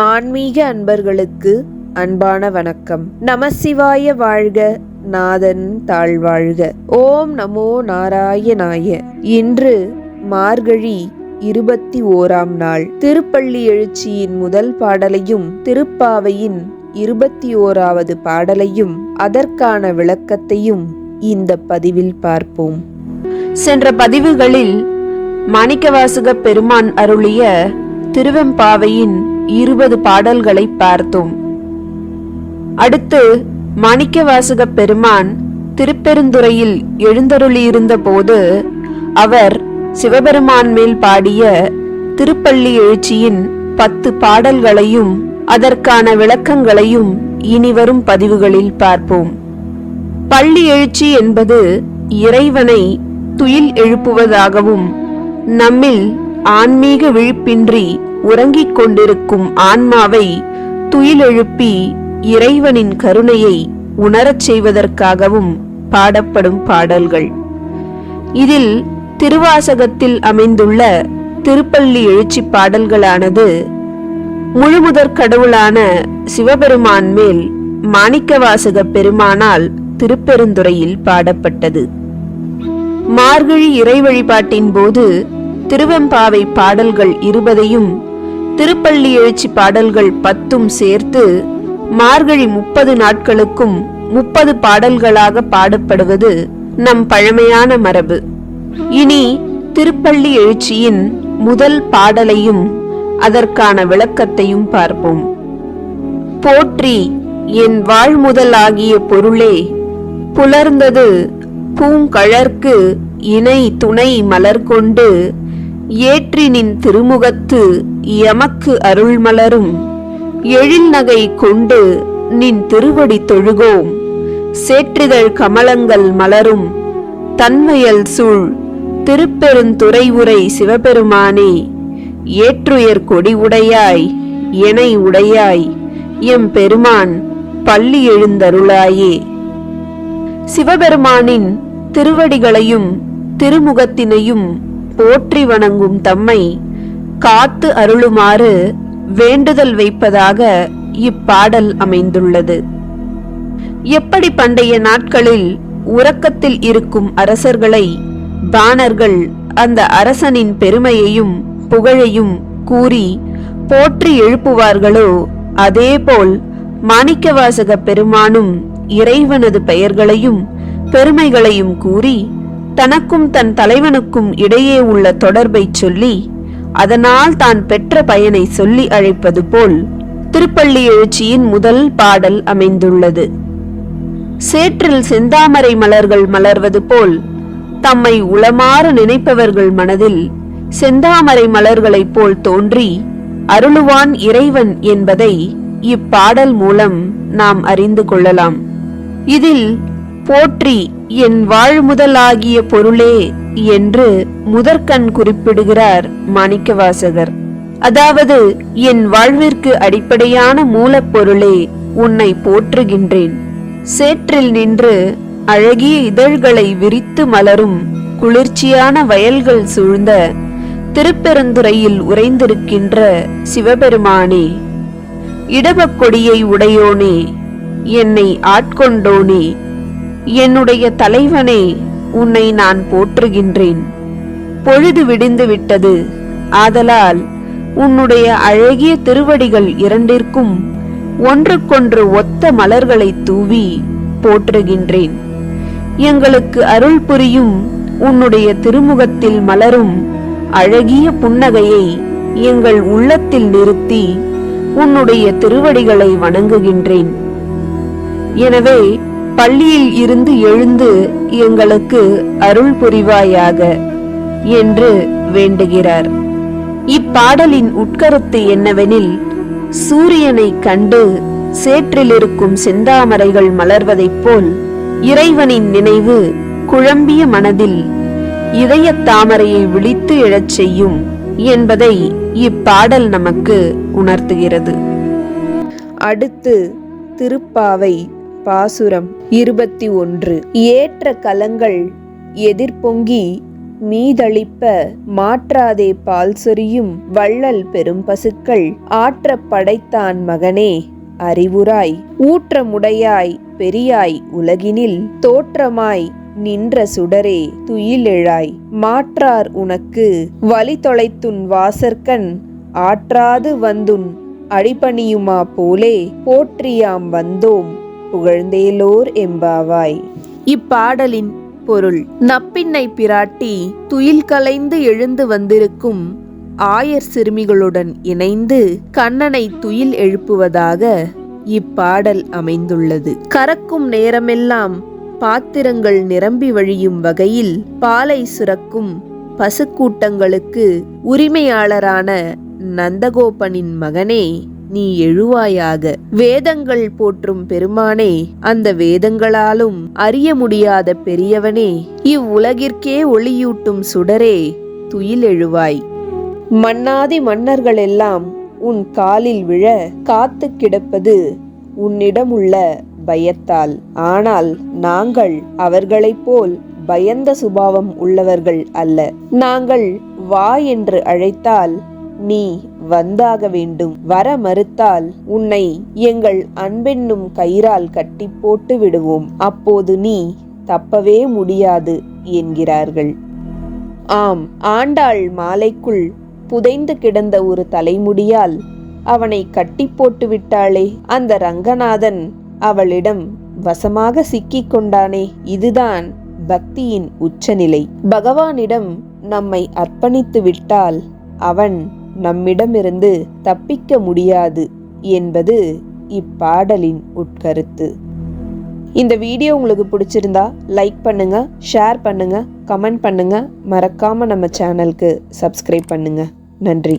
ஆன்மீக அன்பர்களுக்கு அன்பான வணக்கம். நமசிவாய வாழ்க நாதன் தாழ்வாழ்க. ஓம் நமோ நாராயணாய. இன்று மார்கழி இருபத்தி ஓராம் நாள். திருப்பள்ளி எழுச்சியின் முதல் பாடலையும் திருப்பாவையின் இருபத்தி ஓராவது பாடலையும் அதற்கான விளக்கத்தையும் இந்த பதிவில் பார்ப்போம். சென்ற பதிவுகளில் மாணிக்கவாசக பெருமான் அருளிய திருவெம்பாவையின் இருபது பாடல்களை பார்த்தோம். அடுத்து மாணிக்கவாசக பெருமான் திருப்பெருந்துறையில் எழுந்தருளியிருந்த போது அவர் சிவபெருமான் மேல் பாடிய திருப்பள்ளி எழுச்சியின் பத்து பாடல்களையும் அதற்கான விளக்கங்களையும் இனிவரும் பதிவுகளில் பார்ப்போம். பள்ளி எழுச்சி என்பது இறைவனை துயில் எழுப்புவதாகவும் நம்மில் ஆன்மீக விழிப்பின்றி உறங்கிக் கொண்டிருக்கும் ஆன்மாவை துயிலெழுப்பி இறைவனின் கருணையை உணரச் செய்வதற்காகவும் பாடப்படும் பாடல்கள். இதில் திருவாசகத்தில் அமைந்துள்ள திருப்பள்ளி எழுச்சி பாடல்களானது முழுமுதற் கடவுளான சிவபெருமான் மேல் மாணிக்கவாசக பெருமானால் திருப்பெருந்துறையில் பாடப்பட்டது. மார்கழி இறை வழிபாட்டின் போது திருவெம்பாவை பாடல்கள் இருபதையும் திருப்பள்ளி எழுச்சி பாடல்கள் பத்தும் சேர்த்து மார்கழி முப்பது நாட்களுக்கும் முப்பது பாடல்களாக பாடப்படுவது நம் பழமையான மரபு. இனி திருப்பள்ளி எழுச்சியின் முதல் பாடலையும் அதற்கான விளக்கத்தையும் பார்ப்போம். போற்றி என் வாழ்முதலாகிய பொருளே புலர்ந்தது பூங்கழற்கு இணை துணை மலர் கொண்டு ஏற்றினின் திருமுகத்து எமக்கு அருள்மலரும். எழில் நகை கொண்டு நின் திருவடி தொழுகோம். சேற்றிதழ் கமலங்கள் மலரும். தன்மையல் சூழ் திருப்பெருந்துறை உரை சிவபெருமானே ஏற்றுயர் கொடி உடையாய் எனை உடையாய் எம் பெருமான் பள்ளி எழுந்தருளாயே. சிவபெருமானின் திருவடிகளையும் திருமுகத்தினையும் போற்றி வணங்கும் தம்மை காத்து அருளுமாறு வேண்டுதல் வைப்பதாக இப்பாடல் அமைந்துள்ளது. எப்படி பண்டைய நாட்களில் உறக்கத்தில் இருக்கும் அரசர்களை பாணர்கள் அந்த அரசனின் பெருமையையும் புகழையும் கூறி போற்றி எழுப்புவார்களோ அதேபோல் மாணிக்கவாசக பெருமானும் இறைவனது பெயர்களையும் பெருமைகளையும் கூறி தனக்கும் தன் தலைவனுக்கும் இடையே உள்ள தொடர்பைச் சொல்லி அதனால் தான் பெற்ற பயனை சொல்லி அழைப்பது போல் திருப்பள்ளி எழுச்சியின் முதல் பாடல் அமைந்துள்ளது. சேற்றில் செந்தாமரை மலர்கள் மலர்வது போல் தம்மை உளமாற நினைப்பவர்கள் மனதில் செந்தாமரை மலர்களைப் போல் தோன்றி அருளுவான் இறைவன் என்பதை இப்பாடல் மூலம் நாம் அறிந்து கொள்ளலாம். இதில் போற்றி என் வாழ்முதலாகிய பொருளே என்று முதற்கண் குறிப்பிடுகிறார் மாணிக்கவாசகர். அதாவது என் வாழ்விற்கு அடிப்படையான மூலப்பொருளே உன்னை போற்றுகின்றேன். சேற்றில் நின்று அழகிய இதழ்களை விரித்து மலரும் குளிர்ச்சியான வயல்கள் சூழ்ந்த திருப்பெருந்துறையில் உறைந்திருக்கின்ற சிவபெருமானே இடபக்கொடியை உடையோனே என்னை ஆட்கொண்டோனே என்னுடைய தலைவனே உன்னை நான் போற்றுகின்றேன். பொழுது விடிந்து விட்டது. ஆதலால் உன்னுடைய அழகிய திருவடிகள் இரண்டிற்கும் ஒன்றுக்கொன்று ஒத்த மலர்களை தூவி போற்றுகின்றேன். எங்களுக்கு அருள் புரியும் உன்னுடைய திருமுகத்தில் மலரும் அழகிய புன்னகையை எங்கள் உள்ளத்தில் நிறுத்தி உன்னுடைய திருவடிகளை வணங்குகின்றேன். எனவே பள்ளியில் இருந்து எழுந்து எங்களுக்கு அருள் புரிவாயாக என்று வேண்டுகிறார். இப்பாடலின் உட்கருத்து என்னவெனில் சூரியனை கண்டு சேற்றிலிருக்கும் செந்தாமரைகள் மலர்வதைப் போல் இறைவனின் நினைவு குழம்பிய மனதில் இதயத் தாமரையை விழித்து எழச் செய்யும் என்பதை இப்பாடல் நமக்கு உணர்த்துகிறது. அடுத்து திருப்பாவை பாசுரம் இருபத்தி ஒன்று. ஏற்ற கலங்கள் எதிர்பொங்கி மீதளிப்ப மாற்றாதே பால் சொரியும் வள்ளல் பெரும் பசுக்கள் ஆற்ற படைத்தான் மகனே அறிவுராய். ஊற்றமுடையாய் பெரியாய் உலகினில் தோற்றமாய் நின்ற சுடரே துயிலெழாய். மாற்றார் உனக்கு வழி தொலைத்துன் வாசற்கண் ஆற்றாது வந்துன் அடிபணியுமா போலே போற்றியாம் வந்தோம். புகழ்ந்தேலோர் எம்பாவாய். இப்பாடலின் பொருள் நப்பின்னை பிராட்டி துயில் கலைந்து எழுந்து வந்திருக்கும் ஆயர் சிறுமிகளுடன் இணைந்து கண்ணனை துயில் எழுப்புவதாக இப்பாடல் அமைந்துள்ளது. கறக்கும் நேரமெல்லாம் பாத்திரங்கள் நிரம்பி வழியும் வகையில் பாலை சுரக்கும் பசுக்கூட்டங்களுக்கு உரிமையாளரான நந்தகோபனின் மகனே நீ எழுவாயாக. வேதங்கள் போற்றும் பெருமானே அந்த வேதங்களாலும் அறிய முடியாத பெரியவனே இவ்வுலகிற்கே ஒளியூட்டும் சுடரே துயில் எழுவாய். மன்னாதி மன்னர்களெல்லாம் உன் காலில் விழ காத்து கிடப்பது உன்னிடமுள்ள பயத்தால். ஆனால் நாங்கள் அவர்களைப் போல் பயந்த சுபாவம் உள்ளவர்கள் அல்ல. நாங்கள் வா என்று அழைத்தால் நீ வந்தாக வேண்டும். வர மறுத்தால் உன்னை எங்கள் அன்பென்னும் கயிறால் கட்டி போட்டு விடுவோம். அப்போது நீ தப்பவே முடியாது என்கிறார்கள். ஆம் ஆண்டாள் மாலைக்குள் புதைந்து கிடந்த ஒரு தலைமுடியால் அவனை கட்டி போட்டு விட்டாளே. அந்த ரங்கநாதன் அவளிடம் வசமாக சிக்கிக் கொண்டானே. இதுதான் பக்தியின் உச்சநிலை. பகவானிடம் நம்மை அர்ப்பணித்து விட்டால் அவன் நம்மிடமிருந்து தப்பிக்க முடியாது என்பது இப்பாடலின் உட்கருத்து. இந்த வீடியோ உங்களுக்கு பிடிச்சிருந்தா லைக் பண்ணுங்க ஷேர் பண்ணுங்க கமெண்ட் பண்ணுங்க. மறக்காம நம்ம சேனலுக்கு சப்ஸ்கிரைப் பண்ணுங்க. நன்றி.